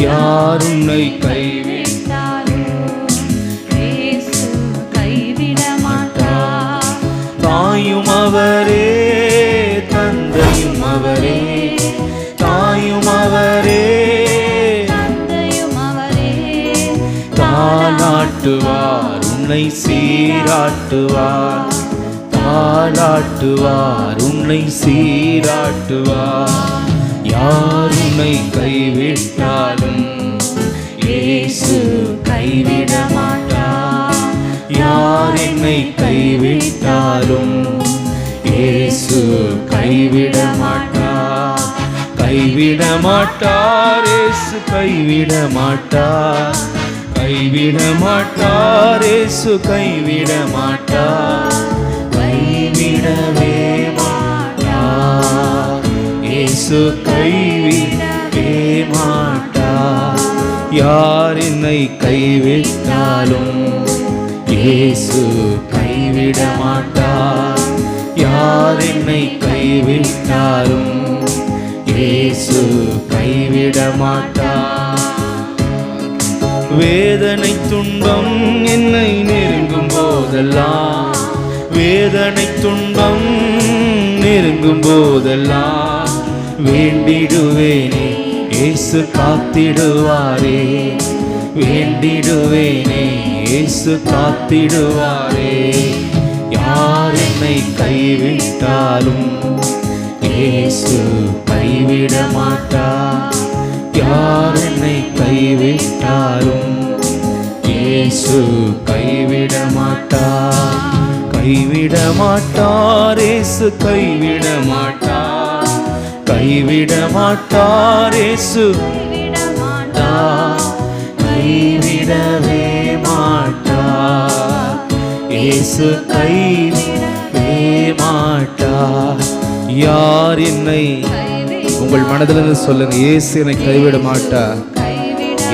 யார் உன்னை கை இயேசு கைவிட மாட்டார் தாயும் அவரே தந்தையும் அவரே. தாயும் அவரே. தாளாட்டுவார் உன்னை சீராட்டுவார். தாளாட்டுவார் உன்னை சீராட்டுவார். யார் உன்னை கைவிட்டாலும் இயேசு கைவிட மாட்டார். யார் என்னை கைவிட்டாலும் இயேசு கைவிட மாட்டார். கைவிட மாட்டார் இயேசு கைவிட மாட்டார். கைவிட மாட்டார் இயேசு கைவிட மாட்டார். கைவிடவே இயேசு கைவிடவே மாட்டார் யார் என்னை கைவிட்டாலும் இயேசு கைவிட மாட்டார் யார் என்னை கைவிட்டாலும் இயேசு கைவிட மாட்டார் வேதனை துன்பம் என்னை நெருங்கும் போதெல்லாம். வேதனை துன்பம் நெருங்கும் போதெல்லாம். வேண்டிடுவேனே இயேசு காத்திடுவாரே. வேண்டிடுவேனே இயேசு காத்திடுவாரே. யார் என்னை கைவிட்டாலும் இயேசு கைவிட மாட்டார் யார் என்னை கைவிட்டாலும் இயேசு கைவிட மாட்டார் கைவிட மாட்டார் இயேசு கைவிட மாட்டார் கைவிட மாட்டார் இயேசு கைவிட மாட்டார் மாட்டார் கைவிடவே மாட்டார் இயேசு கைவிடவே மாட்டார் யார் என்னை உங்கள் மனதிலிருந்து சொல்லுங்க இயேசு என்னை கைவிட மாட்டார்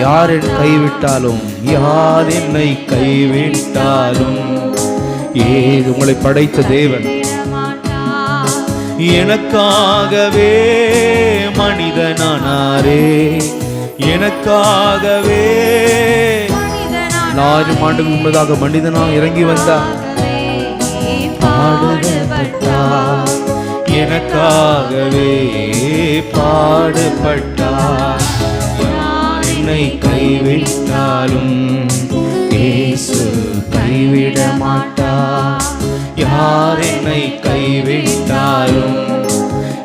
யார் கைவிட்டாலும் யார் என்னை கைவிட்டாலும். ஏது உங்களை படைத்த தேவன். எனக்காகவே மனிதனானாரே. எனக்காகவே ஆயிரம் ஆண்டுகள் முன்பதாக மனிதனாக இறங்கி வந்தார். பாடுபட்டார். எனக்காகவே பாடுபட்டார். என்னை கைவிட்டாலும் இயேசு கைவிட மாட்டார் யார் என்னை கைவிட்டாலும்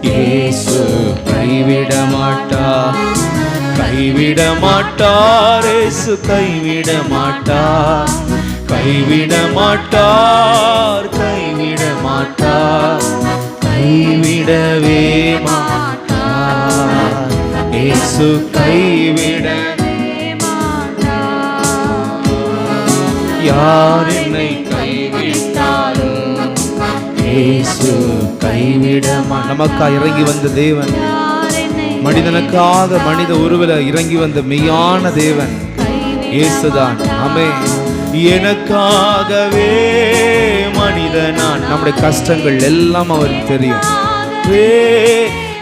இயேசு கைவிட மாட்டார் கைவிட மாட்டார் இயேசு கைவிட மாட்டார் கைவிட மாட்டார் கைவிட மாட்டார் கைவிடவே மாட்டார் இயேசு கைவிட யார் என்னை கைவிட்டாலும் இயேசு கைவிட இறங்கி வந்த தேவன். மனிதனுக்காக மனித உருவில இறங்கி வந்த மெய்யான தேவன் இயேசுதான். அமே எனக்காகவே மனிதனான். நம்முடைய கஷ்டங்கள் எல்லாம் அவருக்கு தெரியும். வே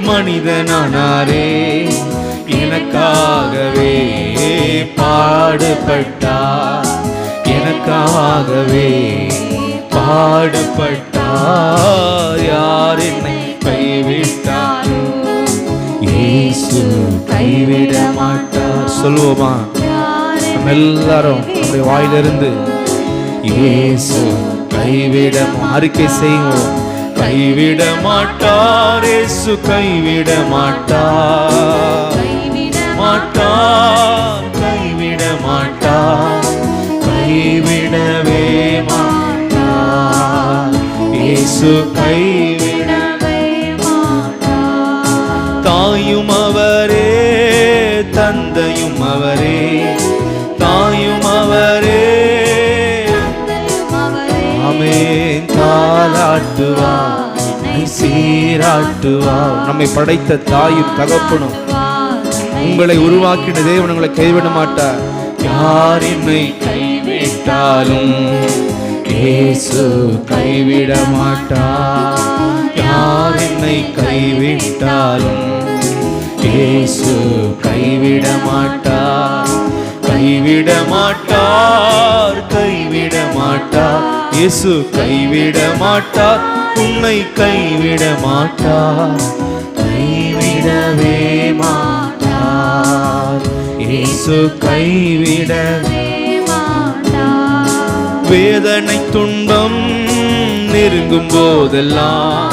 மனிதனானாரே எனக்காகவே பாடுபட்டார். எனக்காகவே பாடுபட்டார் யார் என்னை கைவிட்டார் இயேசு கைவிட மாட்டார் சொல்லுவோமா நம்ம எல்லாரும் நம்முடைய வாயிலிருந்து இயேசு கைவிட அறிக்கை செய்வோம். கைவிட மாட்டார் இயேசு கைவிட மாட்டார் ஆமென் தாலாட்டுவார் நம்மை படைத்த தாயும் தகப்பனும் உங்களை உருவாக்கின தேவன் உங்களை கைவிட மாட்டார் யார் என்னை கைவிட்டாலும் இயேசு கைவிட மாட்டார் யார் என்னை கைவிட்டாலும் இயேசு கைவிட மாட்டார் கைவிட மாட்டார் கைவிட மாட்டார் இயேசு கைவிட மாட்டார் உன்னை கைவிட மாட்டார் கைவிடவே மாட்டார் இயேசு கைவிடவே மாட்டார் வேதனை துன்பம் நெருங்கும் போதெல்லாம்.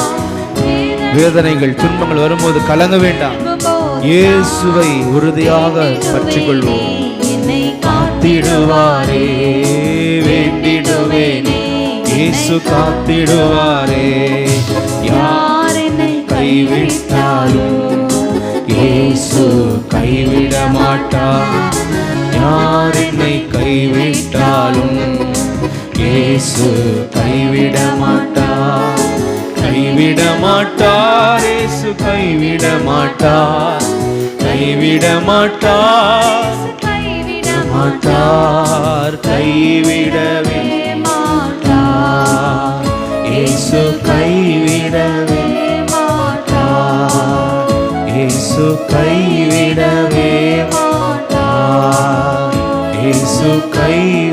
வேதனைகள் துன்பங்கள் வரும்போது கலங்க வேண்டாம். இயேசுவை உறுதியாக பற்றிக்கொள்வோம். காத்திடுவாரே. இயேசு காத்திடுவாரே. யார் என்னை கைவிட்டாலும் இயேசு கைவிட மாட்டார் யார் என்னை கைவிட்டாலும் இயேசு கைவிட மாட்டார் கைவிட மாட்டார் இயேசு கைவிட மாட்டார் கைவிட மாட்டார் கைவிட மாட்டார் கைவிடவே இயேசு கைவிடவே மாட்டார். இயேசு கைவிடவே மாட்டார். இயேசு கைவிடவே